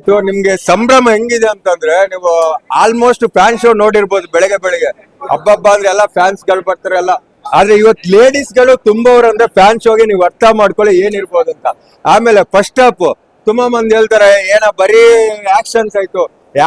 ಇದು ನಿಮ್ಗೆ ಸಂಭ್ರಮ ಹೆಂಗಿದೆ ಅಂತಂದ್ರೆ, ನೀವು ಆಲ್ಮೋಸ್ಟ್ ಫ್ಯಾನ್ ಶೋ ನೋಡಿರ್ಬೋದು ಬೆಳಗ್ಗೆ ಹಬ್ಬ ಹಬ್ಬ ಅಂದ್ರೆ ಎಲ್ಲ ಫ್ಯಾನ್ಸ್ಗಳು ಬರ್ತಾರೆ ಎಲ್ಲ. ಆದ್ರೆ ಇವತ್ತು ಲೇಡೀಸ್ಗಳು ತುಂಬವ್ರು ಅಂದ್ರೆ ಫ್ಯಾನ್ ಶೋಗೆ ನೀವು ಅರ್ಥ ಮಾಡ್ಕೊಳ್ಳಿ ಏನಿರ್ಬೋದು ಅಂತ. ಆಮೇಲೆ ಫಸ್ಟ್ ಹಾಫ್ ತುಂಬಾ ಮಂದಿ ಹೇಳ್ತಾರೆ, ಏನ ಬರೀ ಆಕ್ಷನ್ಸ್ ಆಯ್ತು.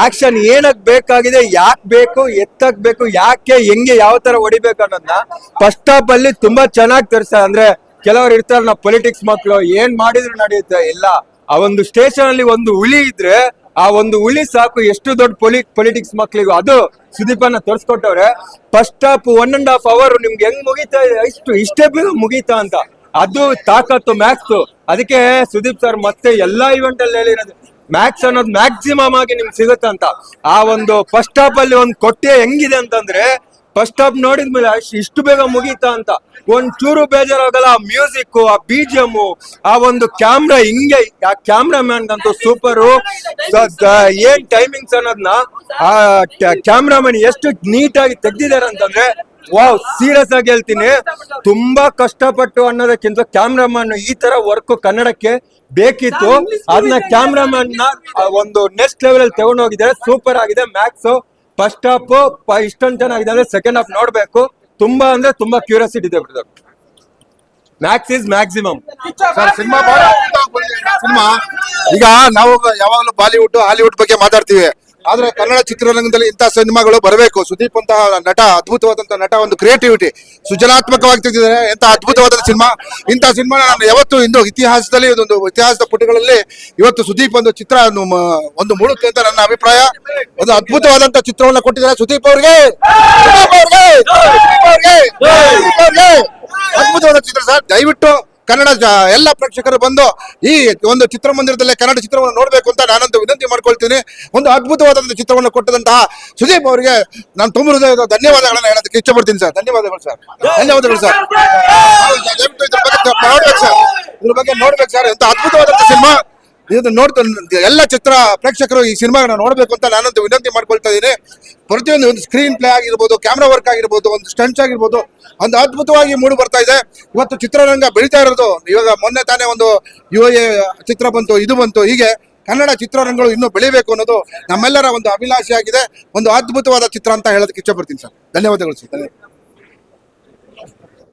ಆಕ್ಷನ್ ಏನಕ್ ಬೇಕಾಗಿದೆ, ಯಾಕೆ ಬೇಕು ಎತ್ತಕ್ ಬೇಕು ಯಾಕೆ, ಹೆಂಗೆ, ಯಾವ ತರ ಹೊಡಿಬೇಕು ಅನ್ನೋದನ್ನ ಫಸ್ಟ್ ಹಾಫ್ ಅಲ್ಲಿ ತುಂಬಾ ಚೆನ್ನಾಗಿ ತೋರಿಸ್ತಾರೆ. ಅಂದ್ರೆ ಕೆಲವ್ರು ಇರ್ತಾರೆ, ನಾವು ಪೊಲಿಟಿಕ್ಸ್ ಮಕ್ಕಳು ಏನ್ ಮಾಡಿದ್ರು ನಡೆಯುತ್ತೆ, ಇಲ್ಲ. ಆ ಒಂದು ಸ್ಟೇಷನ್ ಅಲ್ಲಿ ಒಂದು ಹುಲಿ ಇದ್ರೆ ಆ ಒಂದು ಹುಲಿ ಸಾಕು ಎಷ್ಟು ದೊಡ್ಡ ಪೊಲಿ ಪೊಲಿಟಿಕ್ಸ್ ಮಕ್ಳಿಗೂ. ಅದು ಸುದೀಪನ್ನ ತೋರಿಸ್ಕೊಟ್ಟವ್ರೆ. First half one and half hour ನಿಮ್ಗೆ ಹೆಂಗ್ ಮುಗೀತಾ ಇಷ್ಟು, ಇಷ್ಟೇ ಮುಗೀತಾ ಅಂತ. ಅದು ತಾಕತ್ತು ಮ್ಯಾಕ್ಸ್ ಅದಕ್ಕೆ ಸುದೀಪ್ ಸರ್ ಮತ್ತೆ ಎಲ್ಲಾ ಇವೆಂಟ್ ಅಲ್ಲಿ ಹೇಳಿರೋದು. ಮ್ಯಾಕ್ಸ್ ಅನ್ನೋದು ಮ್ಯಾಕ್ಸಿಮಮ್ ಆಗಿ ನಿಮ್ಗೆ ಸಿಗುತ್ತಂತ. ಆ ಒಂದು ಫಸ್ಟ್ ಹಾಫ್ ಅಲ್ಲಿ ಒಂದು ಕೊಟ್ಟೆ ಹೆಂಗಿದೆ ಅಂತಂದ್ರೆ ಫಸ್ಟ್ ಹಾಫ್ ನೋಡಿದ್ಮೇಲೆ ಮೇಲೆ ಇಷ್ಟು ಬೇಗ ಮುಗೀತಾ ಅಂತ. ಒಂದ್ ಚೂರು ಬೇಜಾರಾಗಲ್ಲ ಆ ಮ್ಯೂಸಿಕ್ ಆ ಬಿಜಿಎಂ ಆ ಒಂದು ಕ್ಯಾಮ್ರಾ ಹಿಂಗೆ ಆ ಕ್ಯಾಮ್ರಾ ಮ್ಯಾನ್ ಅಂತೂ ಸೂಪರ್ ಏನ್ ಟೈಮಿಂಗ್ಸ್ ಅನ್ನೋದನ್ನ ಆ ಕ್ಯಾಮ್ರಾ ಮ್ಯಾನ್ ಎಷ್ಟು ನೀಟಾಗಿ ತೆಗ್ದಿದ್ದಾರೆ ಅಂತಂದ್ರೆ ವಾವ್ ಸೀರಿಯಸ್ ಆಗಿ ಹೇಳ್ತೀನಿ. ತುಂಬಾ ಕಷ್ಟಪಟ್ಟು ಅನ್ನೋದಕ್ಕಿಂತ ಕ್ಯಾಮ್ರಾಮನ್ ಈ ತರ ವರ್ಕ್ ಕನ್ನಡಕ್ಕೆ ಬೇಕಿತ್ತು. ಅದನ್ನ ಕ್ಯಾಮ್ರಾಮನ್ನ ಒಂದು ನೆಕ್ಸ್ಟ್ ಲೆವೆಲ್ ಅಲ್ಲಿ ತಗೊಂಡೋಗಿದ್ದಾರೆ. ಸೂಪರ್ ಆಗಿದೆ ಮ್ಯಾಕ್ಸ್ ಫಸ್ಟ್ ಹಾಫ್ ಇಷ್ಟೊಂದು ಚೆನ್ನಾಗಿದೆ ಅಂದ್ರೆ ಸೆಕೆಂಡ್ ಹಾಫ್ ನೋಡ್ಬೇಕು. ತುಂಬಾ ಅಂದ್ರೆ ತುಂಬಾ ಕ್ಯೂರಿಯಾಸಿಟಿ ಇದೆ brother Max is maximum sir cinema ಬಹಳ ಸಿನಿಮಾ ಈಗ ನಾವು ಯಾವಾಗಲೂ ಬಾಲಿವುಡ್ ಹಾಲಿವುಡ್ ಬಗ್ಗೆ ಮಾತಾಡ್ತೀವಿ. ಆದ್ರೆ ಕನ್ನಡ ಚಿತ್ರರಂಗದಲ್ಲಿ ಇಂತಹ ಸಿನಿಮಾಗಳು ಬರಬೇಕು. ಸುದೀಪ್ ಅಂತ ನಟ, ಅದ್ಭುತವಾದಂತ ನಟ ಒಂದು ಕ್ರಿಯೇಟಿವಿಟಿ ಸೃಜನಾತ್ಮಕವಾಗಿ ತೆಗೆದಿದ್ದಾರೆ. ಎಂತ ಅದ್ಭುತವಾದ ಸಿನಿಮಾ. ಇಂತಹ ಸಿನಿಮಾ ನಾನು ಯಾವತ್ತು ಇಂದು ಇತಿಹಾಸದಲ್ಲಿ ಒಂದು ಇತಿಹಾಸದ ಪುಟಗಳಲ್ಲಿ ಇವತ್ತು ಸುದೀಪ್ ಒಂದು ಚಿತ್ರ, ಒಂದು ಮುಳುಕೆ ಅಂತ ನನ್ನ ಅಭಿಪ್ರಾಯ. ಒಂದು ಅದ್ಭುತವಾದಂತ ಚಿತ್ರವನ್ನ ಕೊಟ್ಟಿದ್ದಾರೆ ಸುದೀಪ್ ಅವ್ರಿಗೆ. ಅದ್ಭುತವಾದ ಚಿತ್ರ ಸರ್. ದಯವಿಟ್ಟು ಕನ್ನಡ ಎಲ್ಲ ಪ್ರೇಕ್ಷಕರು ಬಂದು ಈ ಒಂದು ಚಿತ್ರಮಂದಿರದಲ್ಲೇ ಕನ್ನಡ ಚಿತ್ರವನ್ನು ನೋಡಬೇಕು ಅಂತ ನಾನಂತೂ ವಿನಂತಿ ಮಾಡ್ಕೊಳ್ತೀನಿ. ಒಂದು ಅದ್ಭುತವಾದಂತಹ ಚಿತ್ರವನ್ನು ಕೊಟ್ಟದಂತಹ ಸುದೀಪ್ ಅವರಿಗೆ ನಾನು ತುಂಬ ಹೃದಯದ ಧನ್ಯವಾದಗಳನ್ನು ಹೇಳೋದಕ್ಕೆ ಇಷ್ಟಪಡ್ತೀನಿ ಸರ್. ಧನ್ಯವಾದಗಳು ಸರ್. ಧನ್ಯವಾದಗಳು ಸರ್. ಇದ್ರ ಬಗ್ಗೆ ನೋಡ್ಬೇಕು ಸರ್. ಇದ್ರ ಬಗ್ಗೆ ಎಂತ ಅದ್ಭುತವಾದಂತಹ ಸಿನಿಮಾ. ಇದು ನೋಡ್ತಾ ಎಲ್ಲ ಚಿತ್ರ ಪ್ರೇಕ್ಷಕರು ಈ ಸಿನಿಮಾಗಳನ್ನ ನೋಡಬೇಕು ಅಂತ ನಾನಂತೂ ವಿನಂತಿ ಮಾಡ್ಕೊಳ್ತಾ ಇದ್ದೀನಿ. ಪ್ರತಿಯೊಂದು ಒಂದು ಸ್ಕ್ರೀನ್ ಪ್ಲೇ ಆಗಿರ್ಬೋದು ಕ್ಯಾಮ್ರಾ ವರ್ಕ್ ಆಗಿರ್ಬೋದು, ಒಂದು ಸ್ಟಂಟ್ಸ್ ಆಗಿರ್ಬೋದು, ಒಂದು ಅದ್ಭುತವಾಗಿ ಮೂಡಿ ಬರ್ತಾ ಇದೆ. ಇವತ್ತು ಚಿತ್ರರಂಗ ಬೆಳೀತಾ ಇರೋದು. ಇವಾಗ ಮೊನ್ನೆ ತಾನೇ ಒಂದು ಯು ಎ ಚಿತ್ರ ಬಂತು, ಇದು ಬಂತು. ಹೀಗೆ ಕನ್ನಡ ಚಿತ್ರರಂಗಗಳು ಇನ್ನೂ ಬೆಳಿಬೇಕು ಅನ್ನೋದು ನಮ್ಮೆಲ್ಲರ ಒಂದು ಅಭಿಲಾಷೆ ಆಗಿದೆ ಒಂದು ಅದ್ಭುತವಾದ ಚಿತ್ರ ಅಂತ ಹೇಳೋದಕ್ಕೆ ಇಷ್ಟಪಡ್ತೀನಿ ಸರ್. ಧನ್ಯವಾದಗಳು ಸರ್.